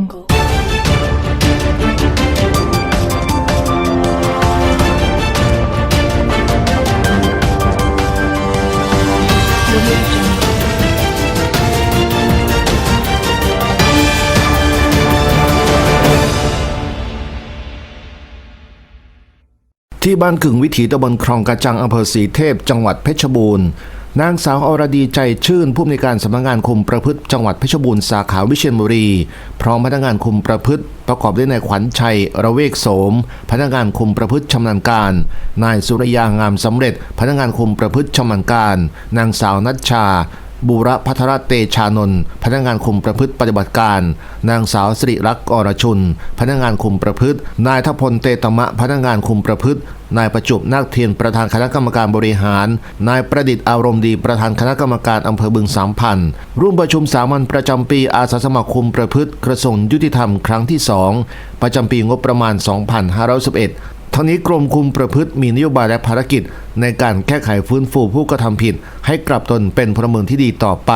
jungle. Jungle. ที่บ้านกึ่งวิถีตำบลคลองกระจังอำเภอศรีเทพ จังหวัดเพชรบูรณ์ นางสาวอรดีใจชื่นผู้อำนวยการสำนักงานคุมประพฤติจังหวัดเพชรบูรณ์สาขาวิเชียรบุรี พร้อมพนักงานคุมประพฤติ ประกอบด้วยนายขวัญชัย ระเวกโสม พนักงานคุมประพฤติชำนาญการ นายสุริยางามสำเร็จ พนักงานคุมประพฤติชำนาญการ นางสาวนัชชา บุรพัทรเตชานนท์พนักงานคุมประพฤติปฏิบัติการ นางสาวสิริรักษ์อรชุน พนักงานคุมประพฤติ นายทพลเตตมะ พนักงานคุมประพฤติ นายประจุบนาคเทียนประธานคณะกรรมการบริหาร นายประดิษฐ์อารมณ์ดีประธานคณะกรรมการอำเภอบึงสามพันร่วมประชุมสามัญประจำปีอาสาสมัครคุมประพฤติกระทรวงยุติธรรมครั้งที่2ประจำปีงบประมาณ 2511 ทั้งนี้กรมคุมประพฤติมีนโยบายและภารกิจ ในการแก้ไขฟื้นฟูผู้กระทำผิด ให้กลับตนเป็นพลเมืองที่ดีต่อไป